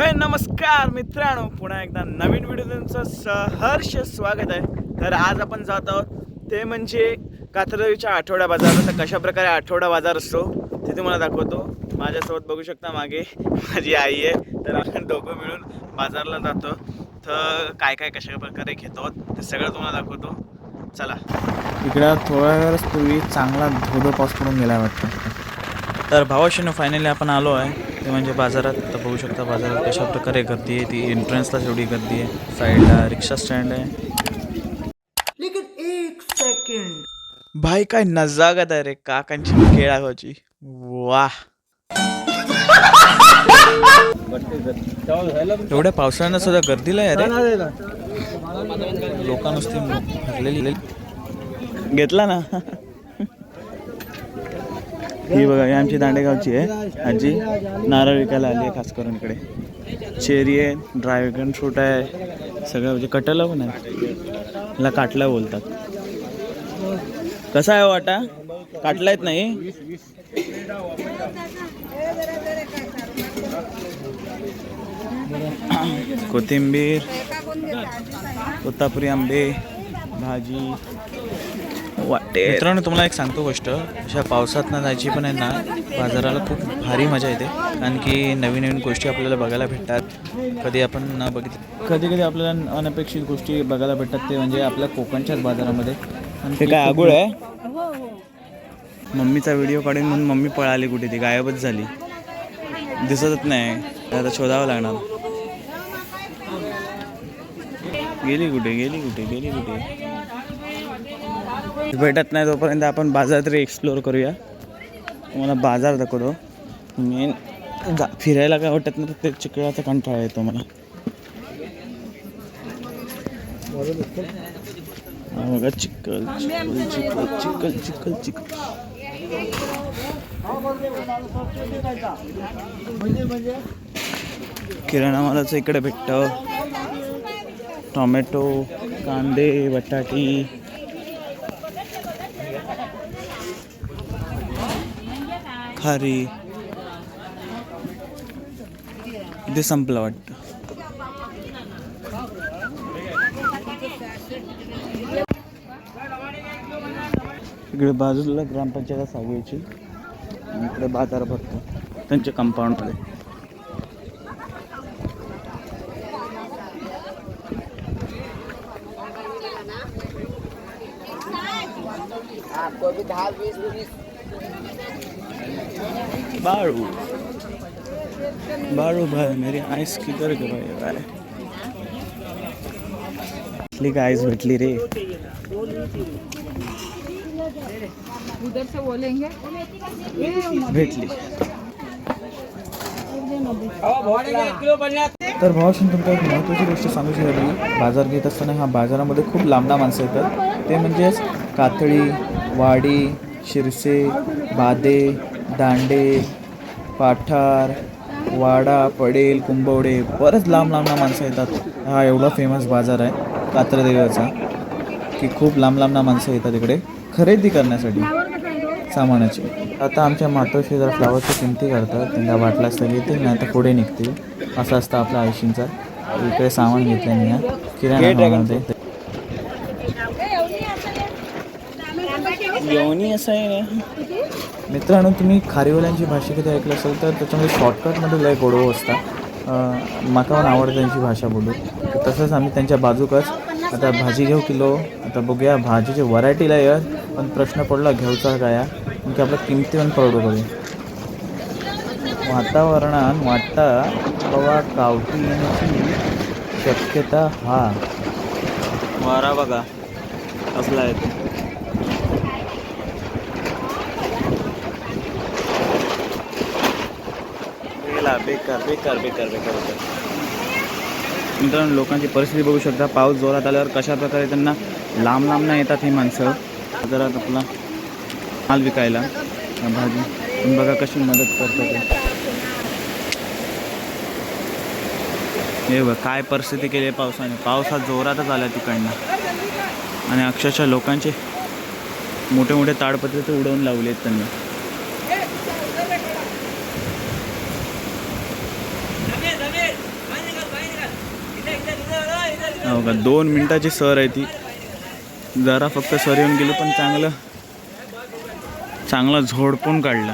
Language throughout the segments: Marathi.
हे नमस्कार मित्रांनो. पुन्हा एकदा नवीन व्हिडिओ तुमचं सहर्ष स्वागत आहे. तर आज आपण जात आहोत ते म्हणजे कात्रवीच्या आठवडा बाजार. तर कशा प्रकारे आठवडा बाजार असतो ते तुम्हाला दाखवतो. माझ्यासोबत बघू शकता मागे माझी आई आहे तर आपण दोघं मिळून बाजारला जातो. तर काय काय कशा प्रकारे घेतो ते सगळं तुम्हाला दाखवतो. चला. इकडं थोड्या वेळच पूर्वी चांगला धोधो पाऊस पडून गेला वाटतं. तर भावाशीनं फायनली आपण आलो आहे. ते म्हणजे बाजारात तर बघू शकता बाजारात कशा प्रकारे गर्दी आहे ती एंट्रन्सला एवढी गर्दी आहे. साईडला रिक्षा स्टँड आहे. भाई काय नजागत आहे रे काकांची खेळाची वाह. एवढ्या पावसाळ्यानं सुद्धा गर्दीला आहे रे. लोक नुसती भरलेली. घेतला ना. ही बघा ही आमची दांडेगावची आहे. आजी नारळ विकायला आली आहे खास करून इकडे. चेरी आहे ड्रॅगन फ्रूट आहे सगळं म्हणजे कटला पण आहे. याला काटला बोलतात. कसा आहे हो वाटा? काटला येत नाही? कोथिंबीर कोतापुरी आंबे भाजी. वाटे मित्रांनो तुम्हाला एक सांगतो गोष्ट. अशा पावसात ना जायची पण आहे ना बाजाराला खूप भारी मजा येते. कारण की नवीन नवीन गोष्टी आपल्याला बघायला भेटतात. कधी आपण न बघित कधी कधी आपल्याला अनपेक्षित गोष्टी बघायला भेटतात. ते म्हणजे आपल्या कोकणच्याच बाजारामध्ये. आणि ते काय आगुळ आहे? मम्मीचा व्हिडिओ काढून म्हणून मम्मी पळाली कुठे ती? गायबच झाली. दिसतच नाही. आता शोधावं लागणार. गेली कुठे? गेली कुठे? गेली कुठे? भेटत नाही तोपर्यंत आपण बाजार तरी एक्सप्लोअर करूया. तुम्हाला बाजार दाखवतो. मेन जा फिरायला काय वाटत नाही ते चिखलाचा कंटाळा येतो मला. बघा चिखल चिखल चिखल चिखल चिखल चिखल. किराणा मालाचं इकडे भेटतं. टोमॅटो कांदे बटाटी. खारी इथे संपलं वाटतं. इकडे बाजूला ग्रामपंचायत सागवीची इकडे बाजार भरतो त्यांच्या कंपाऊंडमध्ये बाळू. बाळू भाई मेरी आईस किधर गे भाई भाई? कुठली काय आईस भेटली रे. उधर. से बोलेंगे भेटली तर भावाशी तुमका एक महत्त्वाची गोष्ट सांगू झाली. बाजार घेत असताना ह्या बाजारामध्ये खूप लांबडा माणसं येतात. ते म्हणजेच कातळी वाडी शिरसे बादे दांडे पाठार वाडा पडेल कुंभवडे बरेच लांब लांबना माणसं येतात. हा एवढा फेमस बाजार आहे कात्रदेवाचा की खूप लांब लांबना माणसं येतात इकडे खरेदी करण्यासाठी सामानाची. आता आमच्या मातोश्री जर फ्लावरची किमती करतात त्यांना वाटल्यास तर येतील नाही तर पुढे निघतील. असं असतं आपल्या आयुष्यांचा. इकडे सामान घेतलं नाही. किराणा येवणी असं आहे. ना मित्रांनो तुम्ही खारीवाल्यांची भाषा कधी ऐकलं असेल तर त्याच्यामध्ये शॉर्टकटमध्ये लय गोडव असता. माका पण आवडतं त्यांची भाषा बोलू तसंच आम्ही त्यांच्या बाजूकच आता भाजी घेऊ किलो आता बघूया भाजीची व्हरायटीला यार पण प्रश्न पडला घेऊचा काय मग की आपल्या किमती पण परवडू बघू वातावरणात वाटता बाबा कावटी येण्याची शक्यता हा. वारा बघा कसला आहे तो. बेकार बेकार बेकार बेकार बेकार मित्रांनो लोकांची परिस्थिती बघू शकता. पाऊस जोरात आल्यावर कशा प्रकारे त्यांना लांब लांब नाही येतात ही माणसं. जरा आपला माल विकायला. भाजी तुम्ही बघा कशी मदत करतात हे बघ काय परिस्थिती केली आहे पावसाने. पाऊस हा जोरातच आला तिकडनं आणि अक्षरशः लोकांचे मोठे मोठे ताडपत्रे तर उडवून लावले आहेत त्यांनी. हो का दोन मिनिटाची सर आहे ती. जरा फक्त सर येऊन गेली पण चांगलं चांगलं झोडपून काढलं.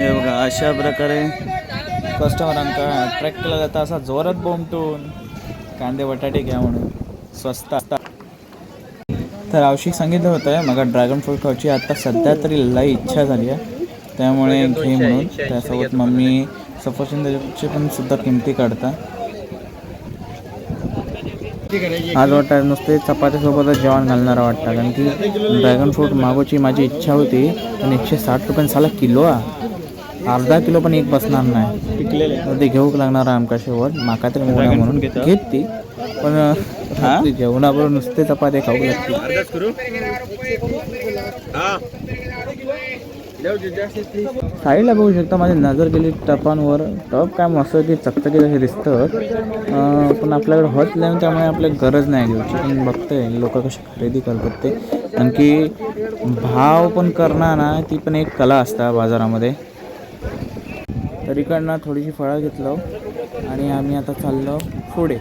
हे बघा अशा प्रकारे कस्टमरांका अट्रॅक्ट केला जातं असा जोरात बोंबटून कांदे बटाटे घ्या म्हणून. स्वस्त असतात तर आवश्यक सांगितलं होतं मला ड्रॅगन फ्रूट खायची आता सध्या तरी लई इच्छा झाली आहे. त्यामुळे घे म्हणून. त्यासोबत मम्मी सफरचंदाचे पण सुद्धा किमती काढता. आज वाटतं नुसते चपातीसोबतच जेवण घालणार वाटतं कारण की ड्रॅगन फ्रूट मागोची माझी इच्छा होती पण एकशे साठ रुपये साला किलो आ? अर्धा किलो पण एक बसणार नाही. तर ते घेऊक लागणार आहे आमका शेवट माका तरी मोडा म्हणून घेत? ती पण जेवणाबरोबर नुसते चपाती खाऊ लागते साईडला बघू शकता माझी नजर गेली टपांवर. टप काय मस्त की चकचकीत असे दिसतं. पण आपल्याकडे होत नाही त्यामुळे आपल्याला गरज नाही घ्यायची पण बघते लोक कशी खरेदी करतात ते. आणखी भाव पण करणार ना ती पण एक कला असता बाजारामध्ये. तर इकडनं थोडीशी फळं घेतलं. आणि आम्ही आता चाललो पुढे.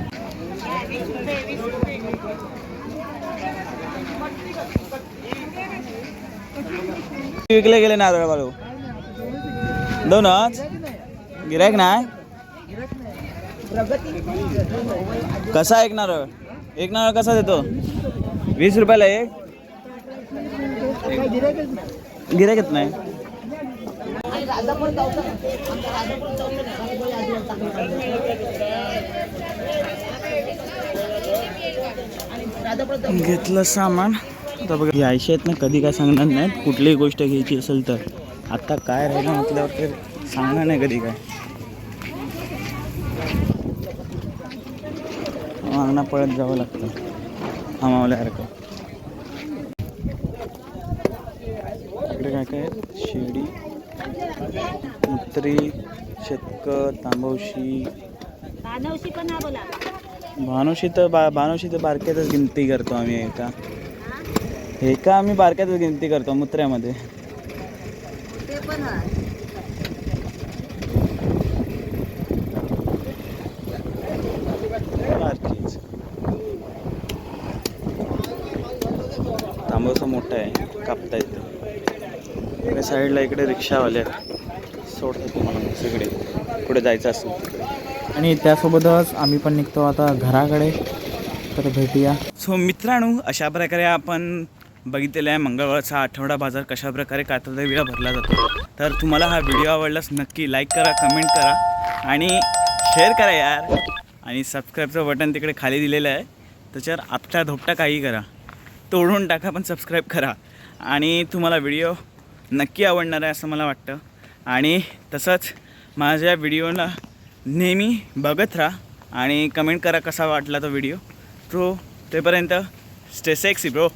विकले गेले नारळ बाळू? दोनच? गिरायक नाही? कसा एक नारळ एक नारळ कसा देतो? वीस रुपयाला एक? येत नाही. घेतलं सामान. आता बघा. आयशी आहेत ना कधी काय सांगणार नाहीत. कुठलीही गोष्ट घ्यायची असेल तर. आता काय राहिलं म्हटल्यावर ते सांगणार नाही कधी काय. मागणं पळत जावं लागतं. आमावल्यासारखं इकडे काय काय? शिर्डी मुत्री शेतक तांबवशी. मानवशी पण बोला. भानुशी तर बा भानुशी तर बारक्यातच गिनती करतो आम्ही एका एका आम्ही बारक्यातच गिनती करतो मुत्र्यामध्ये. ते पण आहे बारकीच तांबवसा मोठा आहे कापता येतं. साईडला इकडे रिक्षावाले आहेत. सोडतात तुम्हाला सगळे. पुढे जायचं असेल आणि त्यासोबतच आम्ही पण निघतो आता घराकडे. तर भेटूया. सो मित्रांनो अशा प्रकारे आपण बघितलेला आहे मंगळवारचा आठवडा बाजार कशाप्रकारे प्रकारे भरला जातो. तर तुम्हाला हा व्हिडिओ आवडलास नक्की लाईक करा कमेंट करा आणि शेअर करा यार. आणि सबस्क्राईबचं बटन तिकडे खाली दिलेलं आहे. त्याच्यावर आपटा धोपटा काही करा. तोडून टाका पण सबस्क्राईब करा. आणि तुम्हाला व्हिडिओ नक्की आवडणार आहे असं मला वाटतं. आणि तसंच माझ्या व्हिडिओला नेहमी बघत राहा आणि कमेंट करा कसा वाटला तो व्हिडिओ. तो तेपर्यंत स्टे सेक्सी ब्रो